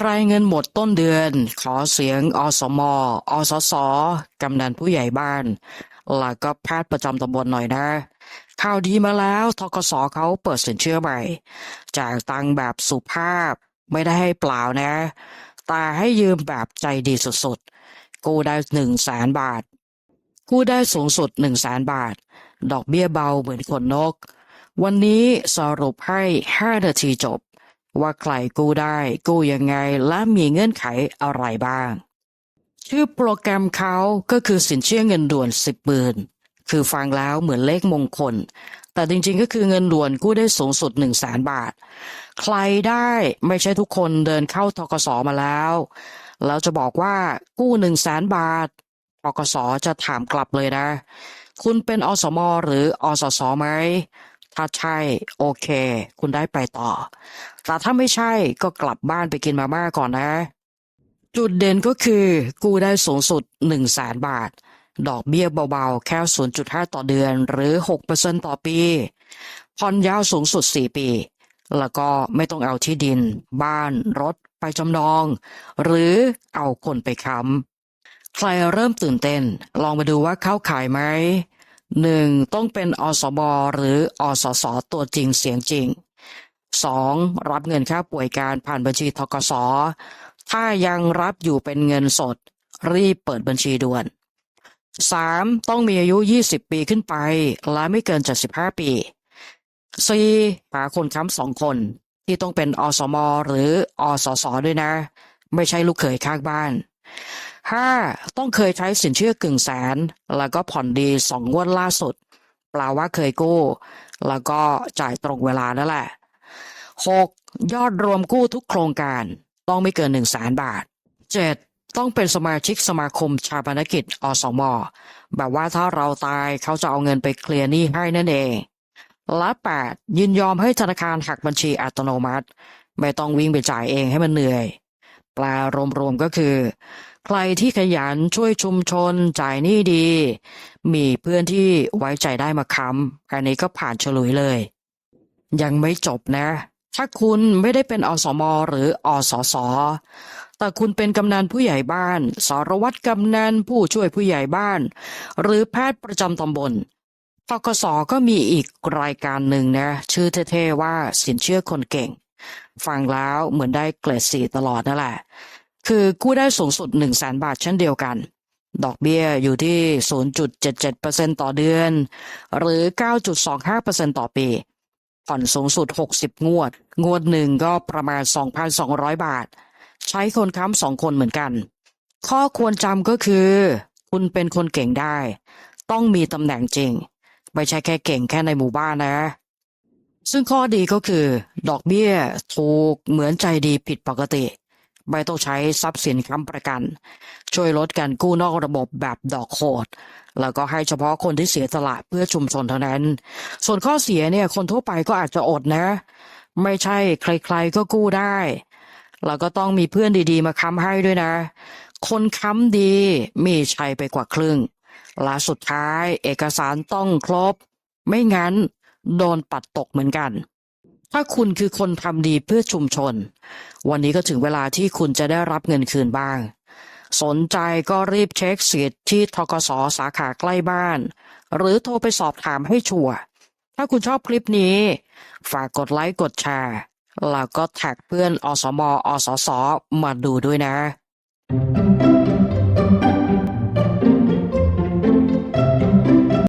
ใครเงินหมดต้นเดือน ขอเสียงอสม อสส กำนันผู้ใหญ่บ้าน แล้วก็แพทย์ประจำตำบลหน่อยนะ ข่าวดีมาแล้วทกสเขาเปิดสินเชื่อใหม่แจกตังแบบสุภาพไม่ได้ให้เปล่านะ แต่ให้ยืมแบบใจดีสุดๆ กู้ได้หนึ่งแสนบาท กู้ได้สูงสุดหนึ่งแสนบาท ดอกเบี้ยเบาเหมือนขนนก วันนี้สรุปให้5นาทีจบ ว่าใครกู้ได้ กู้ยังไง และมีเงื่อนไขอะไรบ้าง ชื่อโปรแกรมเขาก็คือสินเชื่อเงินด่วนสิบหมื่นคือฟังแล้วเหมือนเลขมงคล แต่จริงๆก็คือเงินด่วนกู้ได้สูงสุดหนึ่งแสนบาท ใครได้ไม่ใช่ทุกคนเดินเข้าทกสมาแล้วแล้วจะบอกว่ากู้หนึ่งแสนบาททกสจะถามกลับเลยนะ คุณเป็นอสมหรืออสสไหม ถ้าใช่ โอเค คุณได้ไปต่อ แต่ถ้าไม่ใช่ก็กลับบ้านไปกินมาม่าก่อนนะ จุดเด่นก็คือ กู้ได้สูงสุด1 0 0 0 0แสนบาท ดอกเบี้ยเบาๆ แค่ 0.5 ต่อเดือนหรือ 6%ต่อปีผ่อนยาวสูงสุด 4 ปี แล้วก็ไม่ต้องเอาที่ดิน บ้านรถไปจำนอง หรือเอาคนไปค้ำใครเริ่มตื่นเต้น ลองมาดูว่าเข้าขายไหม หนึ่งต้องเป็นอสมหรืออสสตัวจริงเสียงจริงสองรับเงินค่าป่วยการผ่านบัญชีทกสถ้ายังรับอยู่เป็นเงินสด รีบเปิดบัญชีด่วนสามต้องมีอายุ 20 ปีขึ้นไป และไม่เกิน 75 ปีสี่หาคนค้ำสองคน ที่ต้องเป็นอสม หรืออสสด้วยนะ ไม่ใช่ลูกเขยข้างบ้าน ห้าต้องเคยใช้สินเชื่อกึ่งแสน แล้วก็ผ่อนดีสองงวดล่าสุด แปลว่าเคยกู้ แล้วก็จ่ายตรงเวลานั่นแหละหกยอดรวมกู้ทุกโครงการ ต้องไม่เกินหนึ่งแสนบาทเจ็ดต้องเป็นสมาชิกสมาคมชาปนกิจอสมแบบว่าถ้าเราตายเขาจะเอาเงินไปเคลียร์หนี้ให้นั่นเองและแปดยินยอมให้ธนาคารหักบัญชีอัตโนมัติ ไม่ต้องวิ่งไปจ่ายเองให้มันเหนื่อย แปลรวมๆก็คือ ใครที่ขยันช่วยชุมชนจ่ายหนี้ดี มีเพื่อนที่ไว้ใจได้มาค้ำอันนี้ก็ผ่านฉลุยเลย ยังไม่จบนะ ถ้าคุณไม่ได้เป็นอสมหรืออสสแต่คุณเป็นกำนันผู้ใหญ่บ้าน สารวัตรกำนันผู้ช่วยผู้ใหญ่บ้าน หรือแพทย์ประจำตำบลทกสก็มีอีกรายการหนึ่งนะ ชื่อเท่ๆว่าสินเชื่อคนเก่ง ฟังแล้วเหมือนได้เกรดสี่ตลอดนั่นแหละ คือกู้ได้สูงสุด1 0 0 0 0แสนบาทเช่นเดียวกัน ดอกเบี้ยอยู่ที่ 0.77%ต่อเดือน หรือ 9.25%ต่อปี ผ่อนสูงสุด 60 งวด งวดหนึ่งก็ประมาณ 2,200 บาท ใช้คนค้ำสองคนเหมือนกัน ข้อควรจำก็คือ คุณเป็นคนเก่งได้ ต้องมีตำแหน่งจริง ไม่ใช่แค่เก่งแค่ในหมู่บ้านนะซึ่งข้อดีก็คือ ดอกเบี้ยถูกเหมือนใจดีผิดปกติ ไม่ต้องใช้ทรัพย์สินค้ำประกัน ช่วยลดการกู้นอกระบบแบบดอกโหดแล้วก็ให้เฉพาะคนที่เสียสละเพื่อชุมชนเท่านั้น ส่วนข้อเสียเนี่ยคนทั่วไปก็อาจจะอดนะ ไม่ใช่ใครๆก็กู้ได้แล้วก็ต้องมีเพื่อนดีๆ มาค้ำให้ด้วยนะ คนค้ำดีมีชัยไปกว่าครึ่งและสุดท้ายเอกสารต้องครบ ไม่งั้นโดนปัดตกเหมือนกัน ถ้าคุณคือคนทำดีเพื่อชุมชน วันนี้ก็ถึงเวลาที่คุณจะได้รับเงินคืนบ้าง สนใจก็รีบเช็คสิทธิ์ที่ทกสสาขาใกล้บ้าน หรือโทรไปสอบถามให้ชัวร์ถ้าคุณชอบคลิปนี้ ฝากกดไลค์กดแชร์ แล้วก็แท็กเพื่อนอสมอสสมาดูด้วยนะ